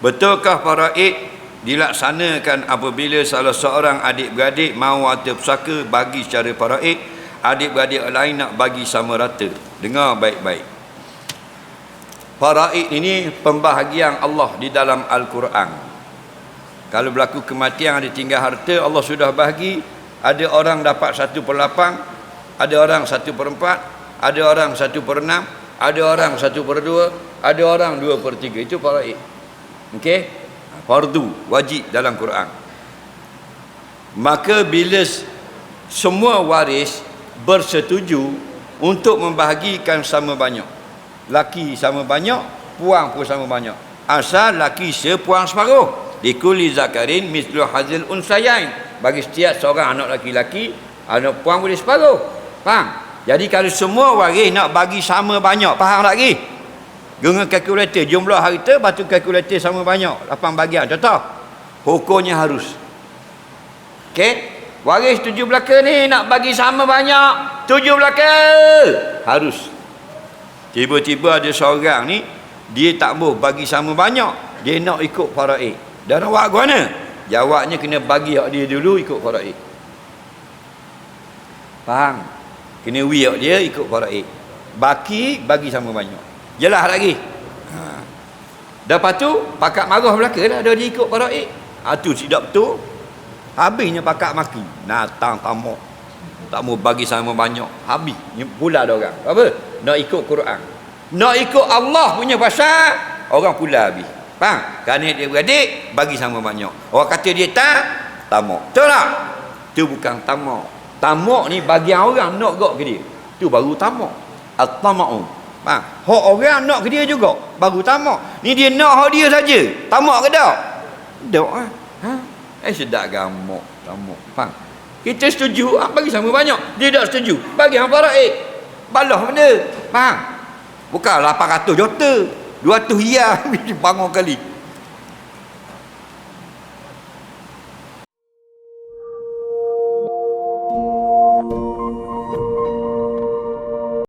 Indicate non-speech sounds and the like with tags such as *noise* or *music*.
Betulkah faraid dilaksanakan apabila salah seorang adik-beradik mahu harta pusaka bagi secara faraid, adik-beradik lain nak bagi sama rata. Dengar baik-baik. Faraid ini pembahagian Allah di dalam Al-Quran. Kalau berlaku kematian ada tinggal harta, Allah sudah bahagi. Ada orang dapat satu per lapang, ada orang satu per empat, ada orang satu per enam, ada orang satu per dua, ada orang dua per tiga. Itu faraid. Okey? Fardu, wajib dalam Quran. Maka bila semua waris bersetuju untuk membahagikan sama banyak. Laki sama banyak, puang pun sama banyak. Asal laki sepuang separuh. Dikuli zakarin mislu hazil unsayain. Bagi setiap seorang anak laki-laki, anak puang boleh separuh. Faham? Jadi kalau semua waris nak bagi sama banyak, faham tak lagi? Guna kalkulator, jumlah harta, batu kalkulator sama banyak. Lapan bagian, contoh. Hukumnya harus. Okey? Waris tujuh belaka ni nak bagi sama banyak. Tujuh belaka. Harus. Tiba-tiba ada seorang ni, dia tak boleh bagi sama banyak. Dia nak ikut faraid. Dan awak mana? Jawabnya kena bagi hak dia dulu ikut faraid. Faham? Kena wi hak dia ikut faraid. Baki bagi sama banyak. Jelas lagi. Ha. Lepas tu pakak marah belaka lah dia ikut faraid. Ha tu tidak betul. Habisnya pakak maki. Natang tamak. Tak mau bagi sama banyak. Habis. Pula ada orang. Apa? Nak ikut Quran. Nak ikut Allah punya pasal. Orang pula habis. Faham? Kerana dia beradik, bagi sama banyak. Orang kata dia tak, tamak. Betul tak? Itu bukan tamak. Tamak ni bagi orang nak gak ke dia. Itu baru tamak. At-tama'u. Faham? Hak orang nak ke dia juga. Baru tamak. Ni dia nak hak dia saja. Tamak ke tak? Tak ah. Ha? Eh sedap gamak. Tamak. Faham? Kita setuju, ah, bagi sama banyak. Dia tak setuju. Bagi hang faraid. Balah benda. Faham? Bukan 800 juta. 200 hia *laughs* bangun kali